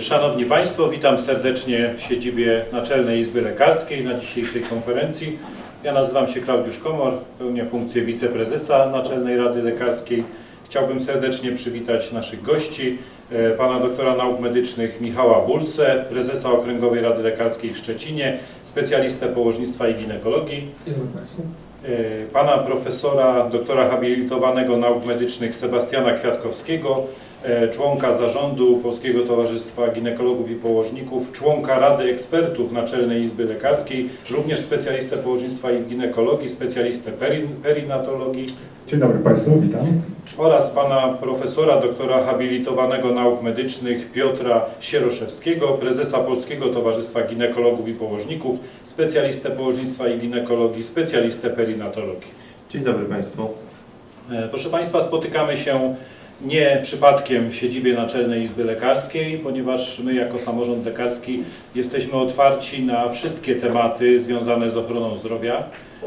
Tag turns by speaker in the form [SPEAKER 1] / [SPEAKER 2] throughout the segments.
[SPEAKER 1] Szanowni Państwo, witam serdecznie w siedzibie Naczelnej Izby Lekarskiej na dzisiejszej konferencji. Ja nazywam się Klaudiusz Komor, pełnię funkcję wiceprezesa Naczelnej Rady Lekarskiej. Chciałbym serdecznie przywitać naszych gości, e, pana doktora nauk medycznych Michała Bulsę, prezesa Okręgowej Rady Lekarskiej w Szczecinie, specjalistę położnictwa i ginekologii. E, pana profesora, doktora habilitowanego nauk medycznych Sebastiana Kwiatkowskiego, członka zarządu Polskiego Towarzystwa Ginekologów i Położników, członka Rady Ekspertów Naczelnej Izby Lekarskiej, również specjalistę położnictwa i ginekologii, specjalistę peri, perinatologii
[SPEAKER 2] Dzień dobry Państwu, witam.
[SPEAKER 1] oraz pana profesora, doktora habilitowanego nauk medycznych Piotra Sieroszewskiego, prezesa Polskiego Towarzystwa Ginekologów i Położników, specjalistę położnictwa i ginekologii, specjalistę perinatologii.
[SPEAKER 3] Dzień dobry Państwu.
[SPEAKER 1] E, Proszę Państwa, spotykamy się nie przypadkiem w siedzibie Naczelnej Izby Lekarskiej, ponieważ my jako samorząd lekarski jesteśmy otwarci na wszystkie tematy związane z ochroną zdrowia.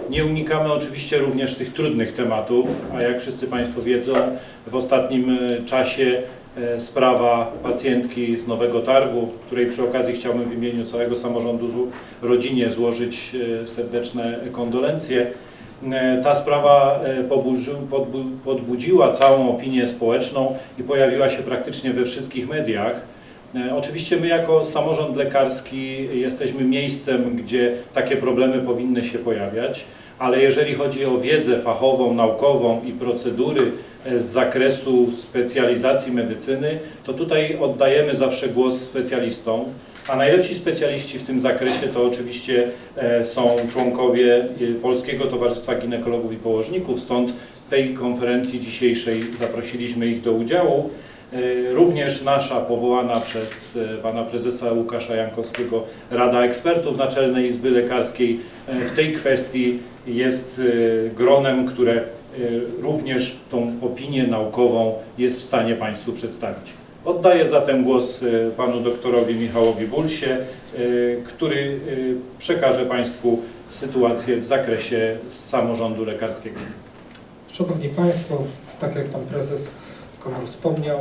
[SPEAKER 1] Nie unikamy oczywiście również tych trudnych tematów, a jak wszyscy Państwo wiedzą, w ostatnim e, czasie e, sprawa pacjentki z Nowego Targu, której przy okazji chciałbym w imieniu całego samorządu rodzinie złożyć e, serdeczne kondolencje. E, Ta sprawa e, podbudziła całą opinię społeczną i pojawiła się praktycznie we wszystkich mediach. E, Oczywiście my jako samorząd lekarski jesteśmy miejscem, gdzie takie problemy powinny się pojawiać, ale jeżeli chodzi o wiedzę fachową, naukową i procedury z zakresu specjalizacji medycyny, to tutaj oddajemy zawsze głos specjalistom. A najlepsi specjaliści w tym zakresie to oczywiście e, są członkowie e, Polskiego Towarzystwa Ginekologów i Położników, stąd tej konferencji dzisiejszej zaprosiliśmy ich do udziału. E, Również nasza powołana przez pana prezesa Łukasza Jankowskiego Rada Ekspertów Naczelnej Izby Lekarskiej w tej kwestii jest gronem, które również tą opinię naukową jest w stanie Państwu przedstawić. Oddaję zatem głos e, panu doktorowi Michałowi Bulsie, e, który e, przekaże Państwu sytuację w zakresie samorządu lekarskiego.
[SPEAKER 2] Szanowni Państwo, tak jak Pan Prezes Komor wspomniał,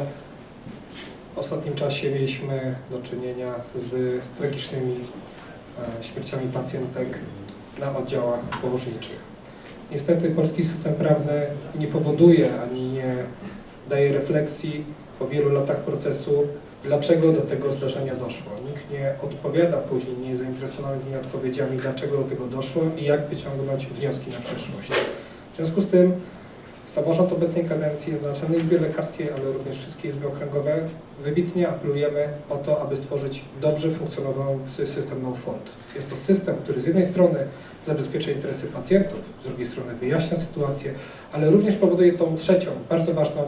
[SPEAKER 2] w ostatnim czasie mieliśmy do czynienia z tragicznymi e, śmierciami pacjentek na oddziałach położniczych. Niestety polski system prawny nie powoduje ani nie daje refleksji po wielu latach procesu, dlaczego do tego zdarzenia doszło. Nikt nie odpowiada później, nie jest zainteresowany odpowiedziami, dlaczego do tego doszło i jak wyciągnąć wnioski na przyszłość. W związku z tym samorząd obecnej kadencji Naczelnej Izbie Lekarskiej, ale również wszystkie izby okręgowe wybitnie apelujemy o to, aby stworzyć dobrze funkcjonujący system no-fault. Jest to system, który z jednej strony zabezpiecza interesy pacjentów, z drugiej strony wyjaśnia sytuację, ale również powoduje tą trzecią, bardzo ważną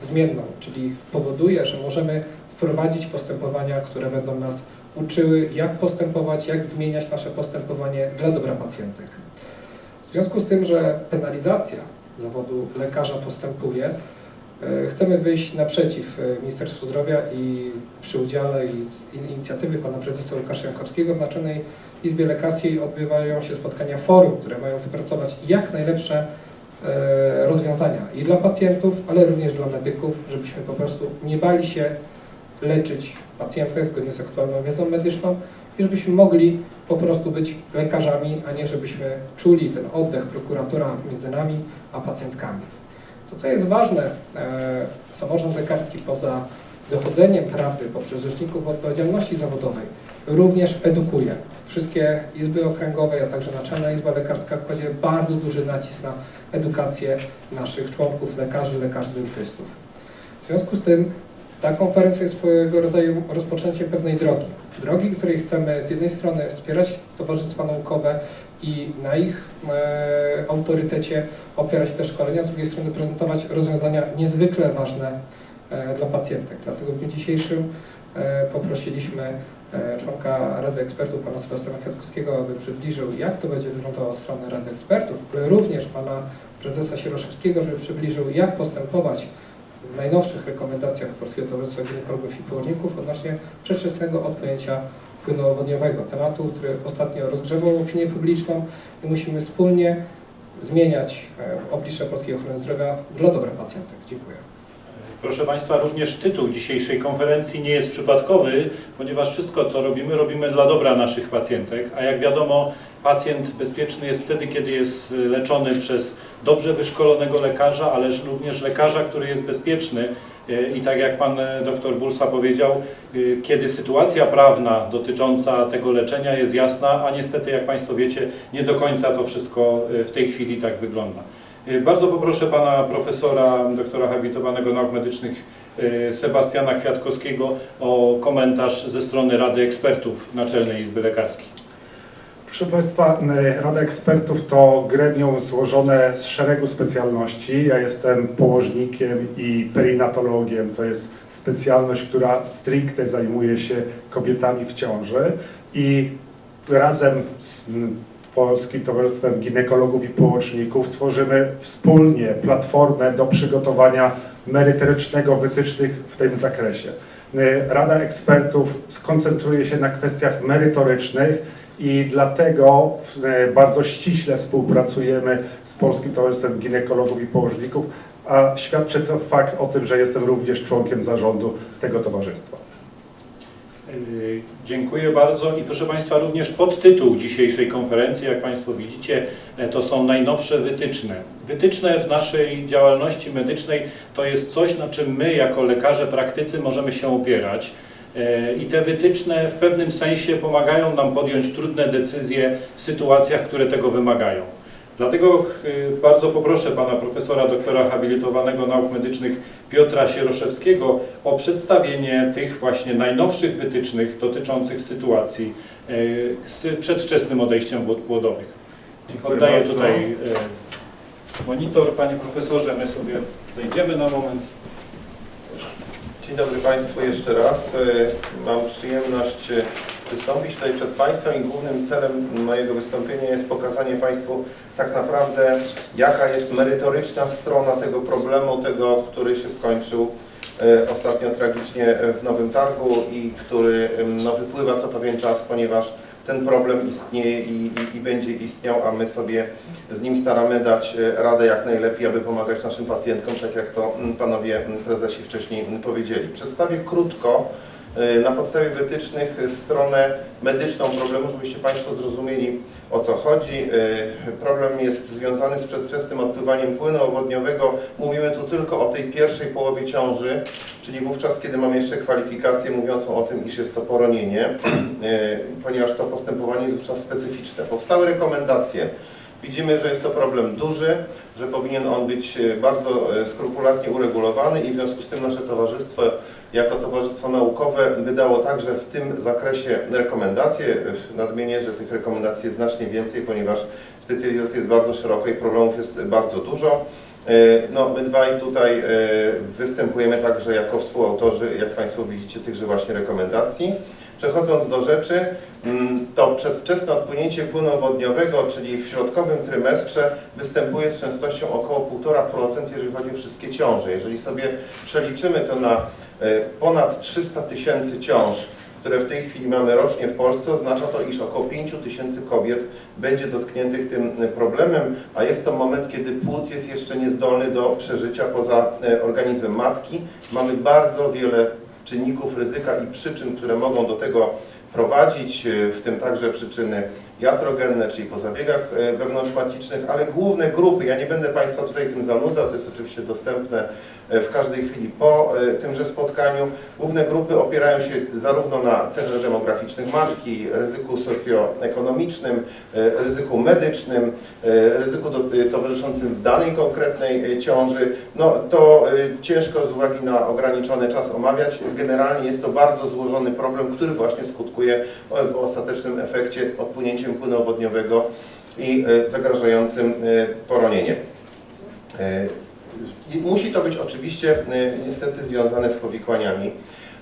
[SPEAKER 2] zmienną, czyli powoduje, że możemy wprowadzić postępowania, które będą nas uczyły, jak postępować, jak zmieniać nasze postępowanie dla dobra pacjentek. W związku z tym, że penalizacja zawodu lekarza postępuje, e, chcemy wyjść naprzeciw e, Ministerstwu Zdrowia i przy udziale i z in- inicjatywy pana prezesa Łukasza Jankowskiego w Naczelnej Izbie Lekarskiej odbywają się spotkania forum, które mają wypracować jak najlepsze rozwiązania i dla pacjentów, ale również dla medyków, żebyśmy po prostu nie bali się leczyć pacjentek zgodnie z aktualną wiedzą medyczną i żebyśmy mogli po prostu być lekarzami, a nie żebyśmy czuli ten oddech prokuratora między nami a pacjentkami. To, co jest ważne, e, samorząd lekarski poza dochodzeniem prawdy poprzez rzeczników odpowiedzialności zawodowej również edukuje. Wszystkie izby okręgowe, a także Naczelna Izba Lekarska kładzie bardzo duży nacisk na edukację naszych członków, lekarzy, lekarzy dentystów. W związku z tym ta konferencja jest swojego rodzaju rozpoczęciem pewnej drogi. Drogi, której chcemy z jednej strony wspierać towarzystwa naukowe i na ich e, autorytecie opierać te szkolenia, z drugiej strony prezentować rozwiązania niezwykle ważne e, dla pacjentek. Dlatego w dniu dzisiejszym e, poprosiliśmy członka Rady Ekspertów, pana Sebastiana Kwiatkowskiego, aby przybliżył, jak to będzie wyglądało od strony Rady Ekspertów, również pana prezesa Sieroszewskiego, żeby przybliżył, jak postępować w najnowszych rekomendacjach Polskiego Towarzystwa Ginekologów i Położników odnośnie przedwczesnego odpłynięcia płynu owodniowego, tematu, który ostatnio rozgrzewał opinię publiczną i musimy wspólnie zmieniać e, oblicze polskiej ochrony zdrowia dla dobra pacjentek. Dziękuję.
[SPEAKER 1] Proszę Państwa, również tytuł dzisiejszej konferencji nie jest przypadkowy, ponieważ wszystko, co robimy, robimy dla dobra naszych pacjentek, a jak wiadomo, pacjent bezpieczny jest wtedy, kiedy jest leczony przez dobrze wyszkolonego lekarza, ale również lekarza, który jest bezpieczny. I tak jak Pan dr Bulsa powiedział, kiedy sytuacja prawna dotycząca tego leczenia jest jasna, a niestety, jak Państwo wiecie, nie do końca to wszystko w tej chwili tak wygląda. Bardzo poproszę pana profesora, doktora habilitowanego nauk medycznych e, Sebastiana Kwiatkowskiego o komentarz ze strony Rady Ekspertów Naczelnej Izby Lekarskiej.
[SPEAKER 3] Proszę Państwa, e, Rada Ekspertów to gremium złożone z szeregu specjalności. Ja jestem położnikiem i perinatologiem. To jest specjalność, która stricte zajmuje się kobietami w ciąży i razem z Polskim Towarzystwem Ginekologów i Położników tworzymy wspólnie platformę do przygotowania merytorycznego wytycznych w tym zakresie. E, Rada Ekspertów skoncentruje się na kwestiach merytorycznych i dlatego e, bardzo ściśle współpracujemy z Polskim Towarzystwem Ginekologów i Położników, a świadczy to fakt o tym, że jestem również członkiem zarządu tego towarzystwa.
[SPEAKER 1] Yy, Dziękuję bardzo i proszę Państwa, również podtytuł dzisiejszej konferencji, jak Państwo widzicie, e, to są najnowsze wytyczne. Wytyczne w naszej działalności medycznej to jest coś, na czym my jako lekarze praktycy możemy się opierać. E, I te wytyczne w pewnym sensie pomagają nam podjąć trudne decyzje w sytuacjach, które tego wymagają. Dlatego y, bardzo poproszę pana profesora doktora habilitowanego nauk medycznych Piotra Sieroszewskiego o przedstawienie tych właśnie najnowszych wytycznych dotyczących sytuacji y, z przedwczesnym odejściem wód płodowych.
[SPEAKER 4] Dziękuję
[SPEAKER 1] Oddaję
[SPEAKER 4] bardzo.
[SPEAKER 1] tutaj y, monitor, panie profesorze, my sobie zejdziemy na moment.
[SPEAKER 4] Dzień dobry Państwu jeszcze raz. Mam przyjemność wystąpić tutaj przed Państwem i głównym celem mojego wystąpienia jest pokazanie Państwu tak naprawdę jaka jest merytoryczna strona tego problemu, tego, który się skończył e, ostatnio tragicznie w Nowym Targu i który no, wypływa co pewien czas, ponieważ ten problem istnieje i, i, i będzie istniał, a my sobie z nim staramy dać e, radę jak najlepiej, aby pomagać naszym pacjentkom, tak jak to panowie prezesi wcześniej powiedzieli. Przedstawię krótko na podstawie wytycznych stronę medyczną problemu, żebyście Państwo zrozumieli o co chodzi. E, Problem jest związany z przedwczesnym odpływaniem płynu owodniowego. Mówimy tu tylko o tej pierwszej połowie ciąży, czyli wówczas, kiedy mamy jeszcze kwalifikację mówiącą o tym, iż jest to poronienie, e, ponieważ to postępowanie jest wówczas specyficzne. Powstały rekomendacje. Widzimy, że jest to problem duży, że powinien on być e, bardzo e, skrupulatnie uregulowany i w związku z tym nasze towarzystwo jako towarzystwo naukowe wydało także w tym zakresie rekomendacje. Nadmienię, że tych rekomendacji jest znacznie więcej, ponieważ specjalizacja jest bardzo szeroka i problemów jest bardzo dużo. E, No, my dwaj tutaj występujemy także jako współautorzy, jak Państwo widzicie, tychże właśnie rekomendacji. Przechodząc do rzeczy, mm, to przedwczesne odpłynięcie płynu wodniowego, czyli w środkowym trymestrze, występuje z częstością około 1,5%, jeżeli chodzi o wszystkie ciąże. Jeżeli sobie przeliczymy to na e, ponad 300 tysięcy ciąż, które w tej chwili mamy rocznie w Polsce, oznacza to, iż około 5 tysięcy kobiet będzie dotkniętych tym problemem, a jest to moment, kiedy płód jest jeszcze niezdolny do przeżycia poza e, organizmem matki. Mamy bardzo wiele czynników ryzyka i przyczyn, które mogą do tego prowadzić, e, w tym także przyczyny jatrogenne, czyli po zabiegach e, wewnątrzmatycznych, ale główne grupy, ja nie będę Państwa tutaj tym zanudzał, to jest oczywiście dostępne e, w każdej chwili po tymże spotkaniu. Główne grupy opierają się zarówno na cechach demograficznych matki, ryzyku socjoekonomicznym, ryzyku medycznym, ryzyku towarzyszącym w danej konkretnej ciąży. No to ciężko z uwagi na ograniczony czas omawiać. Generalnie jest to bardzo złożony problem, który właśnie skutkuje e, w ostatecznym efekcie odpłynięciem płynu owodniowego i e, zagrażającym e, poronieniem. Musi to być oczywiście niestety związane z powikłaniami.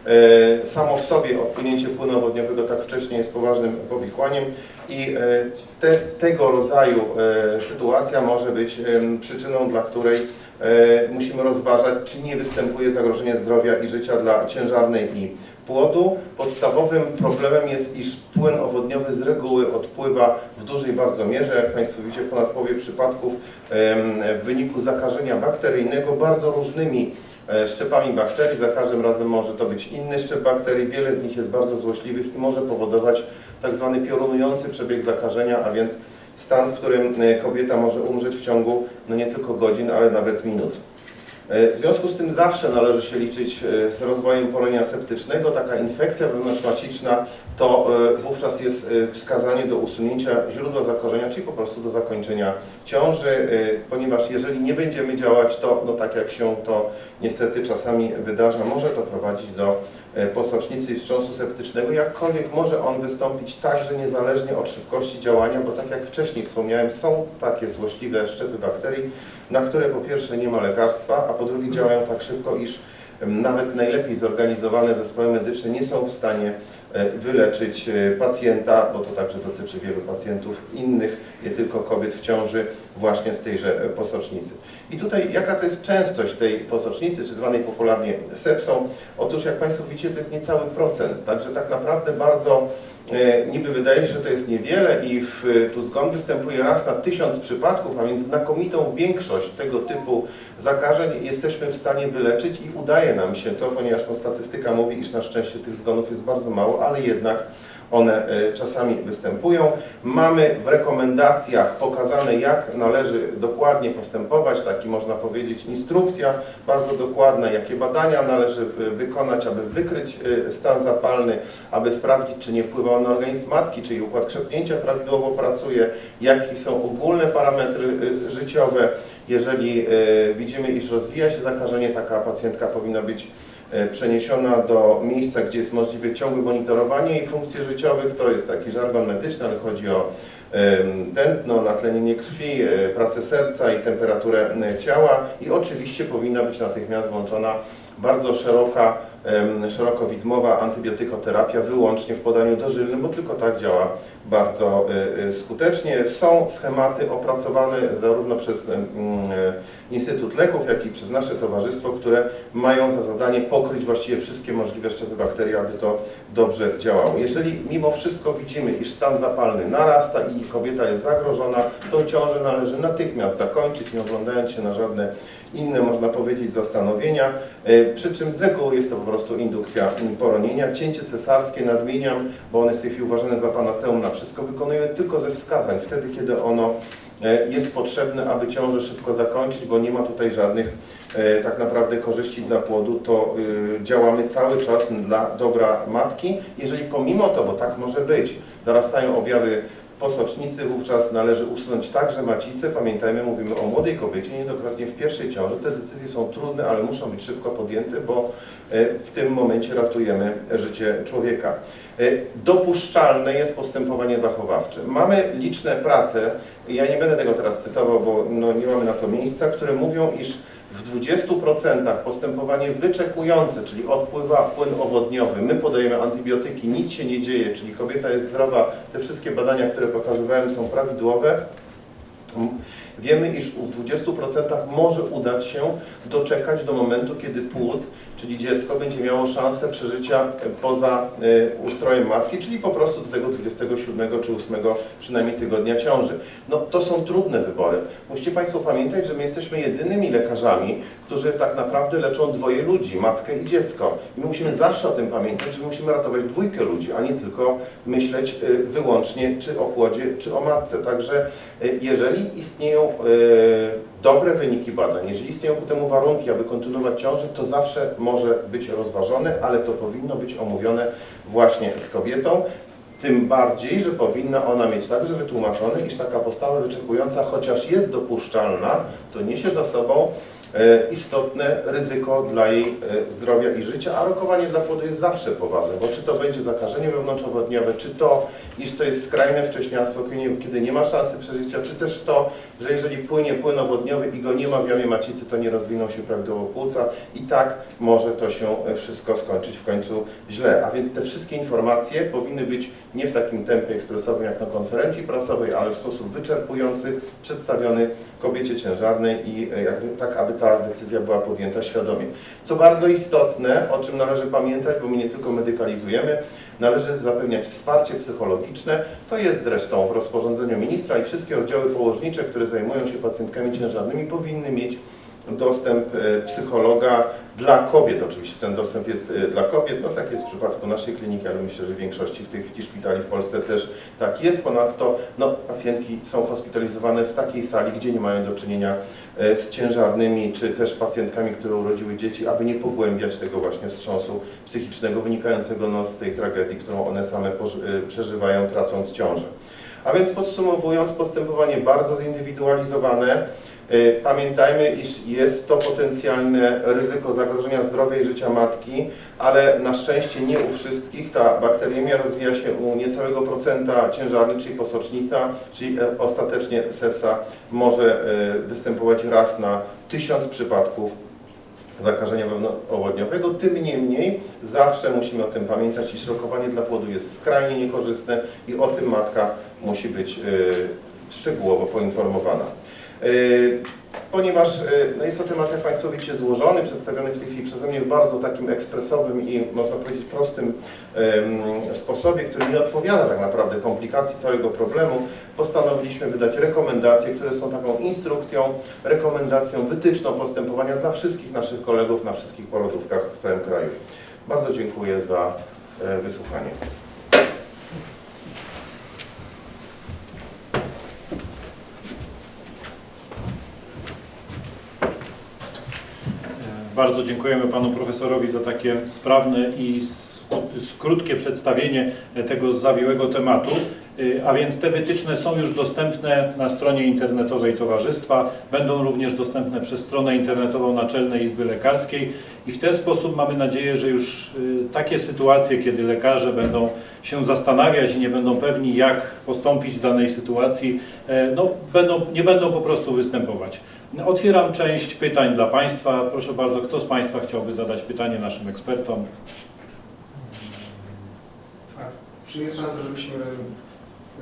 [SPEAKER 4] E, Samo w sobie odpłynięcie płynu wodniowego tak wcześnie jest poważnym powikłaniem i e, te, tego rodzaju e, sytuacja może być przyczyną, dla której musimy rozważać, czy nie występuje zagrożenie zdrowia i życia dla ciężarnej i płodu. Podstawowym problemem jest, iż płyn owodniowy z reguły odpływa w dużej bardzo mierze, jak Państwo widzicie, ponad połowie przypadków w wyniku zakażenia bakteryjnego bardzo różnymi szczepami bakterii. Za każdym razem może to być inny szczep bakterii. Wiele z nich jest bardzo złośliwych i może powodować tak zwany piorunujący przebieg zakażenia, a więc stan, w którym e, kobieta może umrzeć w ciągu no nie tylko godzin, ale nawet minut. E, W związku z tym zawsze należy się liczyć e, z rozwojem poronienia septycznego. Taka infekcja wewnątrzmaciczna to e, wówczas jest wskazanie do usunięcia źródła zakorzenia, czyli po prostu do zakończenia ciąży, ponieważ jeżeli nie będziemy działać, to no tak jak się to niestety czasami wydarza, może to prowadzić do posocznicy i wstrząsu septycznego, jakkolwiek może on wystąpić także niezależnie od szybkości działania, bo tak jak wcześniej wspomniałem, są takie złośliwe szczepy bakterii, na które po pierwsze nie ma lekarstwa, a po drugie działają tak szybko, iż nawet najlepiej zorganizowane zespoły medyczne nie są w stanie e, wyleczyć e, pacjenta, bo to także dotyczy wielu pacjentów innych, nie tylko kobiet w ciąży, właśnie z tejże posocznicy. I tutaj jaka to jest częstość tej posocznicy, czy zwanej popularnie sepsą? Otóż jak Państwo widzicie, to jest niecały procent, także tak naprawdę bardzo e, niby wydaje się, że to jest niewiele i w, tu zgon występuje raz na tysiąc przypadków, a więc znakomitą większość tego typu zakażeń jesteśmy w stanie wyleczyć i udaje nam się to, ponieważ no, statystyka mówi, iż na szczęście tych zgonów jest bardzo mało, ale jednak one e, czasami występują. Mamy w rekomendacjach pokazane, jak należy dokładnie postępować, taki można powiedzieć instrukcja bardzo dokładna, jakie badania należy wykonać, aby wykryć e, stan zapalny, aby sprawdzić, czy nie wpływa on na organizm matki, czy jej układ krzepnięcia prawidłowo pracuje, jakie są ogólne parametry e, życiowe. Jeżeli widzimy, iż rozwija się zakażenie, taka pacjentka powinna być przeniesiona do miejsca, gdzie jest możliwe ciągłe monitorowanie jej funkcji życiowych. To jest taki żargon medyczny, ale chodzi o tętno, natlenienie krwi, e, pracę serca i temperaturę e, ciała i oczywiście powinna być natychmiast włączona bardzo szeroka, em, szerokowidmowa antybiotykoterapia wyłącznie w podaniu dożylnym, bo tylko tak działa bardzo e, e, skutecznie. Są schematy opracowane zarówno przez e, Instytut Leków, jak i przez nasze towarzystwo, które mają za zadanie pokryć właściwie wszystkie możliwe szczepy bakterii, aby to dobrze działało. Jeżeli mimo wszystko widzimy, iż stan zapalny narasta i kobieta jest zagrożona, tą ciążę należy natychmiast zakończyć, nie oglądając się na żadne inne, można powiedzieć, zastanowienia. E, Przy czym z reguły jest to po prostu indukcja m, poronienia. Cięcie cesarskie nadmieniam, bo one jest w tej chwili uważane za panaceum na wszystko, wykonujemy tylko ze wskazań, wtedy kiedy ono e, jest potrzebne, aby ciążę szybko zakończyć, bo nie ma tutaj żadnych e, tak naprawdę korzyści dla płodu, to y, działamy cały czas dla dobra matki. Jeżeli pomimo to, bo tak może być, narastają objawy posocznicy, wówczas należy usunąć także macicę. Pamiętajmy, mówimy o młodej kobiecie, niejednokrotnie w pierwszej ciąży. Te decyzje są trudne, ale muszą być szybko podjęte, bo e, w tym momencie ratujemy życie człowieka. E, Dopuszczalne jest postępowanie zachowawcze. Mamy liczne prace, ja nie będę tego teraz cytował, bo no, nie mamy na to miejsca, które mówią, iż w 20% postępowanie wyczekujące, czyli odpływa płyn owodniowy, my podajemy antybiotyki, nic się nie dzieje, czyli kobieta jest zdrowa, te wszystkie badania, które pokazywałem są prawidłowe. Wiemy, iż w 20% może udać się doczekać do momentu, kiedy płód, czyli dziecko, będzie miało szansę przeżycia poza e, ustrojem matki, czyli po prostu do tego 27 czy 8 przynajmniej tygodnia ciąży. No to są trudne wybory. Musicie Państwo pamiętać, że my jesteśmy jedynymi lekarzami, którzy tak naprawdę leczą dwoje ludzi, matkę i dziecko. I my musimy zawsze o tym pamiętać, że musimy ratować dwójkę ludzi, a nie tylko myśleć y, wyłącznie czy o płodzie, czy o matce. Także y, jeżeli istnieją y, dobre wyniki badań, jeżeli istnieją ku temu warunki, aby kontynuować ciążę, to zawsze może być rozważone, ale to powinno być omówione właśnie z kobietą. Tym bardziej, że powinna ona mieć także wytłumaczone, iż taka postawa wyczekująca, chociaż jest dopuszczalna, to niesie za sobą istotne ryzyko dla jej e, zdrowia i życia, a rokowanie dla płodu jest zawsze poważne, bo czy to będzie zakażenie wewnątrzowodniowe, czy to, iż to jest skrajne wcześniactwo, kiedy nie- ma szansy przeżycia, czy też to, że jeżeli płynie płyn owodniowy i go nie ma w jamie macicy, to nie rozwiną się prawidłowo płuca i tak może to się e, wszystko skończyć w końcu źle. A więc te wszystkie informacje powinny być nie w takim tempie ekspresowym jak na konferencji prasowej, ale w sposób wyczerpujący, przedstawiony kobiecie ciężarnej i e, tak, aby ta decyzja była podjęta świadomie. Co bardzo istotne, o czym należy pamiętać, bo my nie tylko medykalizujemy, należy zapewniać wsparcie psychologiczne. To jest zresztą w rozporządzeniu ministra i wszystkie oddziały położnicze, które zajmują się pacjentkami ciężarnymi, powinny mieć dostęp e, psychologa dla kobiet. Oczywiście ten dostęp jest e, dla kobiet, no tak jest w przypadku naszej kliniki, ale myślę, że w większości w chwili szpitali w Polsce też tak jest. Ponadto no, pacjentki są hospitalizowane w takiej sali, gdzie nie mają do czynienia e, z ciężarnymi, czy też pacjentkami, które urodziły dzieci, aby nie pogłębiać tego właśnie wstrząsu psychicznego wynikającego no, z tej tragedii, którą one same przeżywają, tracąc ciążę. A więc podsumowując, postępowanie bardzo zindywidualizowane. Y, Pamiętajmy, iż jest to potencjalne ryzyko zagrożenia zdrowia i życia matki, ale na szczęście nie u wszystkich. Ta bakteriemia rozwija się u niecałego procenta ciężarnych, czyli posocznica, czyli e, ostatecznie sepsa może e, występować raz na tysiąc przypadków zakażenia wewnąowodniowego. Tym niemniej zawsze musimy o tym pamiętać, iż rokowanie dla płodu jest skrajnie niekorzystne i o tym matka musi być e, szczegółowo poinformowana. Yy, Ponieważ yy, no jest to temat, jak Państwo widzicie, złożony, przedstawiony w tej chwili przeze mnie w bardzo takim ekspresowym i można powiedzieć prostym sposobie, który nie odpowiada tak naprawdę komplikacji całego problemu, postanowiliśmy wydać rekomendacje, które są taką instrukcją, rekomendacją, wytyczną postępowania dla wszystkich naszych kolegów na wszystkich porodówkach w całym kraju. Bardzo dziękuję za e, wysłuchanie.
[SPEAKER 1] Bardzo dziękujemy panu profesorowi za takie sprawne i krótkie przedstawienie tego zawiłego tematu. Y, A więc te wytyczne są już dostępne na stronie internetowej Towarzystwa, będą również dostępne przez stronę internetową Naczelnej Izby Lekarskiej i w ten sposób mamy nadzieję, że już y, takie sytuacje, kiedy lekarze będą się zastanawiać i nie będą pewni, jak postąpić w danej sytuacji, e, no, będą, nie będą po prostu występować. Otwieram część pytań dla Państwa. Proszę bardzo, kto z Państwa chciałby zadać pytanie naszym ekspertom?
[SPEAKER 5] Czy jest szansa, żebyśmy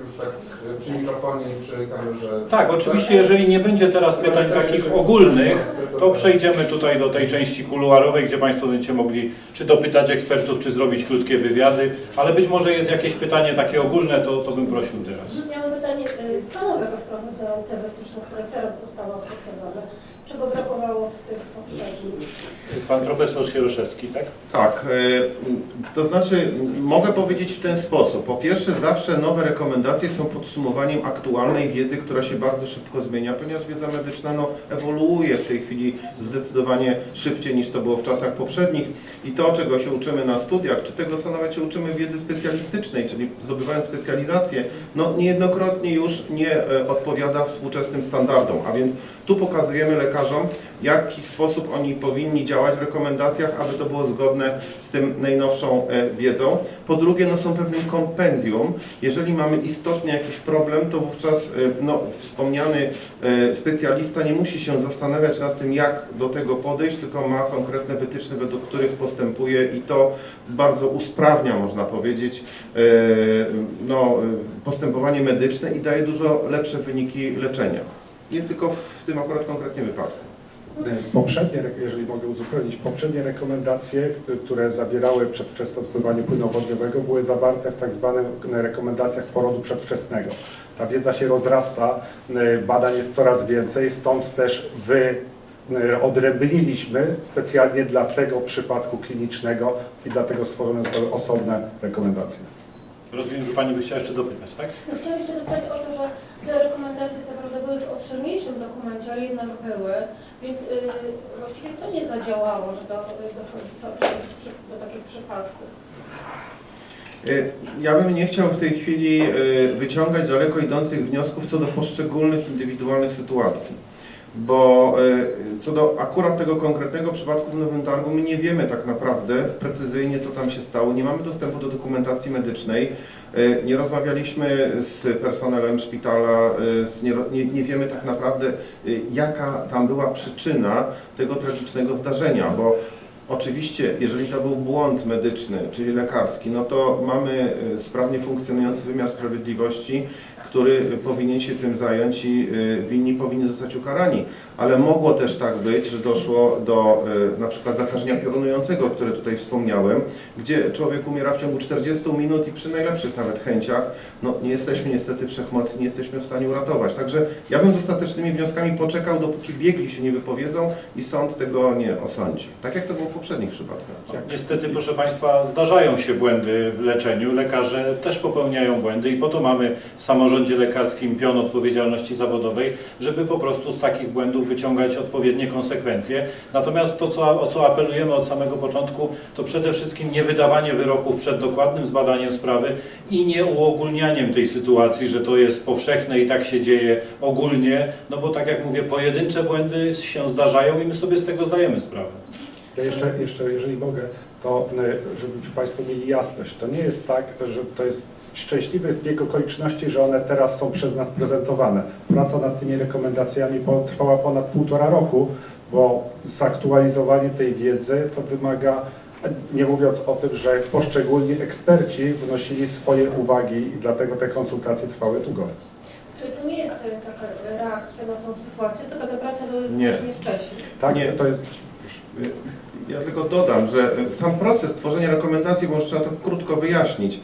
[SPEAKER 5] już tak e, przy mikrofonie i przy kamerze...
[SPEAKER 1] Tak, oczywiście, jeżeli nie będzie teraz pytań takich ogólnych, to przejdziemy tutaj do tej części kuluarowej, gdzie Państwo będziecie mogli czy dopytać ekspertów, czy zrobić krótkie wywiady, ale być może jest jakieś pytanie takie ogólne, to, to bym prosił teraz.
[SPEAKER 6] Ja mam pytanie, y, co nowego wprowadzają te wytyczne, które teraz zostały opracowane? Czego brakowało w tych poprzednich?
[SPEAKER 1] Pan profesor Sieroszewski, tak?
[SPEAKER 4] Tak, e, to znaczy mogę powiedzieć w ten sposób. Po pierwsze, zawsze nowe rekomendacje są podsumowaniem aktualnej wiedzy, która się bardzo szybko zmienia, ponieważ wiedza medyczna no, ewoluuje w tej chwili zdecydowanie szybciej niż to było w czasach poprzednich i to, czego się uczymy na studiach, czy tego, co nawet się uczymy wiedzy specjalistycznej, czyli zdobywając specjalizację, no niejednokrotnie już nie e, odpowiada współczesnym standardom, a więc tu pokazujemy lekarzom, w jaki sposób oni powinni działać w rekomendacjach, aby to było zgodne z tym najnowszą e, wiedzą. Po drugie, no są pewnym kompendium. Jeżeli mamy istotnie jakiś problem, to wówczas e, no, wspomniany e, specjalista nie musi się zastanawiać nad tym, jak do tego podejść, tylko ma konkretne wytyczne, według których postępuje i to bardzo usprawnia, można powiedzieć, no, postępowanie medyczne i daje dużo lepsze wyniki leczenia. Nie tylko w tym akurat konkretnie wypadku.
[SPEAKER 3] Poprzednie, jeżeli mogę uzupełnić, poprzednie rekomendacje, które zawierały przedwczesne odpływanie płynu wodniowego, były zawarte w tak zwanych rekomendacjach porodu przedwczesnego. Ta wiedza się rozrasta, badań jest coraz więcej, stąd też wy odrębniliśmy specjalnie dla tego przypadku klinicznego i dlatego stworzone są osobne rekomendacje.
[SPEAKER 1] Rozumiem, że Pani by chciała jeszcze dopytać, tak?
[SPEAKER 6] No, chciałam jeszcze dopytać o to, że te rekomendacje co prawda były w obszerniejszym dokumencie, ale jednak były, więc y, właściwie co nie zadziałało, że do, dochodzi co, przy, do takich przypadków?
[SPEAKER 4] Y, Ja bym nie chciał w tej chwili y, wyciągać daleko idących wniosków co do poszczególnych indywidualnych sytuacji, bo y, co do akurat tego konkretnego przypadku w Nowym Targu my nie wiemy tak naprawdę precyzyjnie co tam się stało, nie mamy dostępu do dokumentacji medycznej, y, nie rozmawialiśmy z personelem szpitala, z- nie, nie, wiemy tak naprawdę jaka tam była przyczyna tego tragicznego zdarzenia, bo Oczywiście, jeżeli to był błąd medyczny, czyli lekarski, no to mamy sprawnie funkcjonujący wymiar sprawiedliwości, który powinien się tym zająć i y, winni powinni zostać ukarani. Ale mogło też tak być, że doszło do y, na przykład zakażenia piorunującego, które tutaj wspomniałem, gdzie człowiek umiera w ciągu 40 minut i przy najlepszych nawet chęciach, no nie jesteśmy niestety wszechmocni, nie jesteśmy w stanie uratować. Także ja bym z ostatecznymi wnioskami poczekał, dopóki biegli się nie wypowiedzą i sąd tego nie osądzi. Tak jak to było w poprzednich przypadkach.
[SPEAKER 1] Niestety, proszę Państwa, zdarzają się błędy w leczeniu. Lekarze też popełniają błędy i po to mamy w samorządzie lekarskim pion odpowiedzialności zawodowej, żeby po prostu z takich błędów wyciągać odpowiednie konsekwencje. Natomiast to, co, o co apelujemy od samego początku, to przede wszystkim nie wydawanie wyroków przed dokładnym zbadaniem sprawy i nie uogólnianiem tej sytuacji, że to jest powszechne i tak się dzieje ogólnie, no bo tak jak mówię, pojedyncze błędy się zdarzają i my sobie z tego zdajemy sprawę.
[SPEAKER 3] Ja jeszcze, jeszcze, jeżeli mogę, to y, żeby Państwo mieli jasność, to nie jest tak, że to jest szczęśliwy zbieg okoliczności, że one teraz są przez nas prezentowane. Praca nad tymi rekomendacjami trwała ponad półtora roku, bo zaktualizowanie tej wiedzy to wymaga, nie mówiąc o tym, że poszczególni eksperci wnosili swoje uwagi i dlatego te konsultacje trwały długo.
[SPEAKER 6] Czyli to nie jest e, taka reakcja na tą sytuację, tylko ta praca była
[SPEAKER 4] Nie.
[SPEAKER 6] znacznie wcześniej.
[SPEAKER 3] Tak,
[SPEAKER 4] Nie.
[SPEAKER 3] to jest...
[SPEAKER 4] Ja tylko dodam, że sam proces tworzenia rekomendacji, może trzeba to krótko wyjaśnić.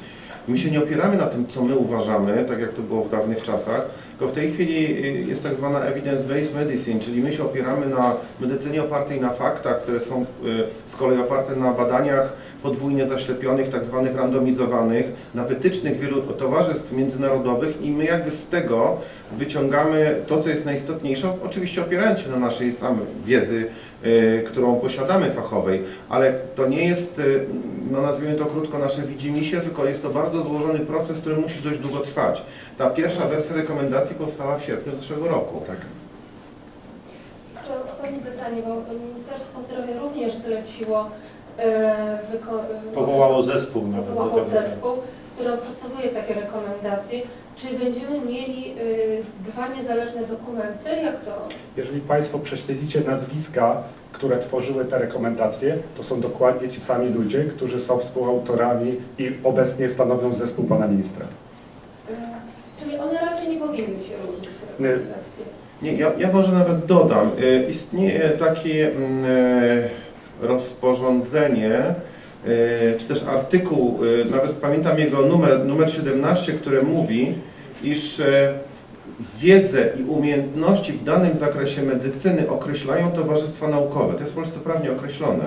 [SPEAKER 4] My się nie opieramy na tym, co my uważamy, tak jak to było w dawnych czasach, tylko w tej chwili y, jest tak zwana evidence-based medicine, czyli my się opieramy na medycynie opartej na faktach, które są y, z kolei oparte na badaniach podwójnie zaślepionych, tak zwanych randomizowanych, na wytycznych wielu towarzystw międzynarodowych i my jakby z tego wyciągamy to, co jest najistotniejsze, oczywiście opierając się na naszej samej wiedzy, y, którą posiadamy fachowej, ale to nie jest, y, no nazwijmy to krótko, nasze widzimisię, tylko jest to bardzo złożony proces, który musi dość długo trwać. Ta pierwsza wersja rekomendacji powstała w sierpniu zeszłego roku.
[SPEAKER 3] Tak.
[SPEAKER 6] Jeszcze ostatnie pytanie, bo Ministerstwo Zdrowia również zleciło, e, wyko- e,
[SPEAKER 1] Powołało zespół
[SPEAKER 6] powołało zespół, który opracowuje takie rekomendacje. Czy będziemy mieli e, dwa niezależne dokumenty? Jak to?
[SPEAKER 3] Jeżeli Państwo prześledzicie nazwiska, które tworzyły te rekomendacje, to są dokładnie ci sami ludzie, którzy są współautorami i obecnie stanowią zespół pana ministra.
[SPEAKER 6] e, Czyli one raczej nie powinny się różnić, te
[SPEAKER 3] Nie.
[SPEAKER 6] rekomendacje.
[SPEAKER 4] Nie, ja, ja może nawet dodam, y, istnieje takie mm, y, rozporządzenie, y, czy też artykuł, y, nawet pamiętam jego numer, numer 17, które mówi, iż y, wiedzę i umiejętności w danym zakresie medycyny określają towarzystwa naukowe. To jest w Polsce prawnie określone.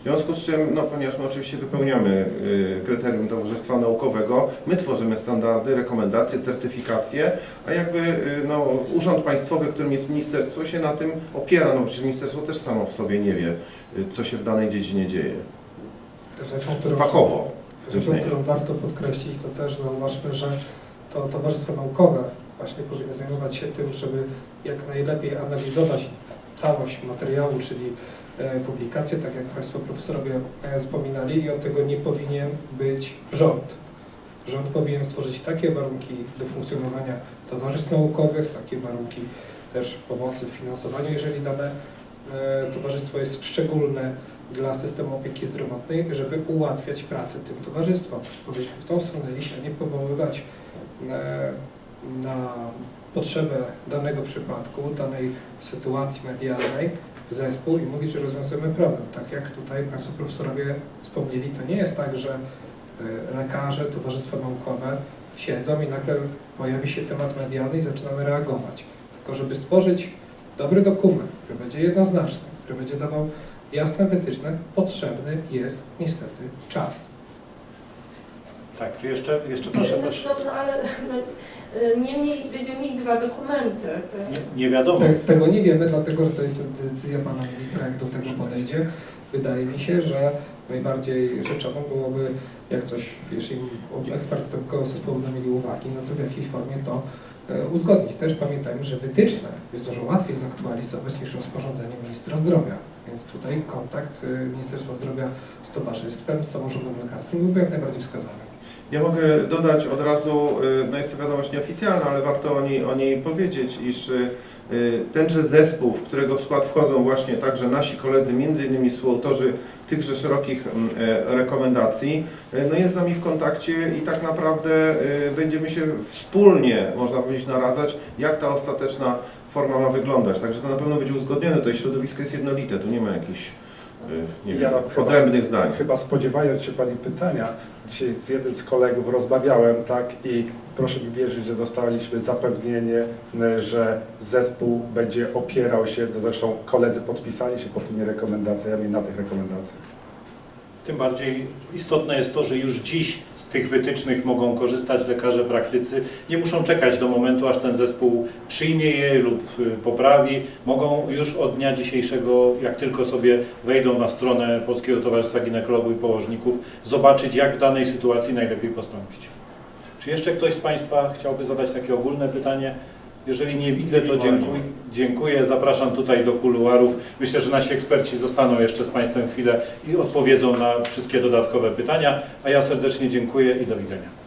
[SPEAKER 4] W związku z czym, no, ponieważ my oczywiście wypełniamy y, kryterium towarzystwa naukowego, my tworzymy standardy, rekomendacje, certyfikacje, a jakby y, no, urząd państwowy, którym jest ministerstwo, się na tym opiera. No przecież ministerstwo też samo w sobie nie wie, y, co się w danej dziedzinie dzieje.
[SPEAKER 2] Rzeczą, którą,
[SPEAKER 4] Fachowo.
[SPEAKER 2] rzeczą, którą warto podkreślić, to też zauważmy, że to towarzystwo naukowe właśnie powinno zajmować się tym, żeby jak najlepiej analizować całość materiału, czyli e, publikacje, tak jak Państwo profesorowie e, wspominali i od tego nie powinien być rząd. Rząd powinien stworzyć takie warunki do funkcjonowania towarzystw naukowych, takie warunki też pomocy w finansowaniu, jeżeli dane e, towarzystwo jest szczególne dla systemu opieki zdrowotnej, żeby ułatwiać pracę tym towarzystwom. Powinniśmy w tą stronę iść, a nie powoływać na potrzebę danego przypadku, danej sytuacji medialnej zespół i mówić, że rozwiązujemy problem. Tak jak tutaj Państwo profesorowie wspomnieli, to nie jest tak, że e, lekarze, towarzystwa naukowe siedzą i nagle pojawi się temat medialny i zaczynamy reagować. Tylko żeby stworzyć dobry dokument, który będzie jednoznaczny, który będzie dawał jasne wytyczne, potrzebny jest niestety czas.
[SPEAKER 1] Tak, czy jeszcze, jeszcze proszę,
[SPEAKER 6] No,
[SPEAKER 1] proszę.
[SPEAKER 6] no, no ale e, niemniej będziemy mieli dwa dokumenty. Te-
[SPEAKER 1] Nie, nie wiadomo.
[SPEAKER 2] Te, tego nie wiemy, dlatego że to jest decyzja pana ministra, jak do tego podejdzie. Wydaje mi się, że najbardziej rzeczową byłoby, jak coś, jeśli eksperty tego zespołu będą mieli uwagi, no to w jakiejś formie to e, uzgodnić. Też pamiętajmy, że wytyczne jest dużo łatwiej zaktualizować niż rozporządzenie ministra zdrowia. Więc tutaj kontakt e, Ministerstwa Zdrowia z towarzystwem, z samorządem lekarskim byłby jak najbardziej wskazany.
[SPEAKER 4] Ja mogę dodać od razu, y, no jest to wiadomość nieoficjalna, ale warto o niej, o niej powiedzieć, iż y, tenże zespół, w którego w skład wchodzą właśnie także nasi koledzy, między innymi współautorzy tychże szerokich mm, e, rekomendacji, y, no jest z nami w kontakcie i tak naprawdę będziemy się wspólnie, można powiedzieć, naradzać, jak ta ostateczna forma ma wyglądać. Także to na pewno będzie uzgodnione, to środowisko jest jednolite, tu nie ma jakichś nie
[SPEAKER 3] Ja
[SPEAKER 4] wiem,
[SPEAKER 3] chyba-
[SPEAKER 4] odrębnych zdań.
[SPEAKER 3] Chyba spodziewając się Pani pytania, dzisiaj z jednym z kolegów rozmawiałem, tak, i proszę mi wierzyć, że dostaliśmy zapewnienie, m, że zespół będzie opierał się, to zresztą koledzy podpisali się pod tymi rekomendacjami na tych rekomendacjach.
[SPEAKER 1] Tym bardziej istotne jest to, że już dziś z tych wytycznych mogą korzystać lekarze praktycy. Nie muszą czekać do momentu, aż ten zespół przyjmie je lub y, poprawi. Mogą już od dnia dzisiejszego, jak tylko sobie wejdą na stronę Polskiego Towarzystwa Ginekologów i Położników, zobaczyć, jak w danej sytuacji najlepiej postąpić. Czy jeszcze ktoś z Państwa chciałby zadać takie ogólne pytanie? Jeżeli nie widzę, to dziękuję. Dziękuję. Zapraszam tutaj do kuluarów. Myślę, że nasi eksperci zostaną jeszcze z Państwem chwilę i odpowiedzą na wszystkie dodatkowe pytania. A ja serdecznie dziękuję i do widzenia.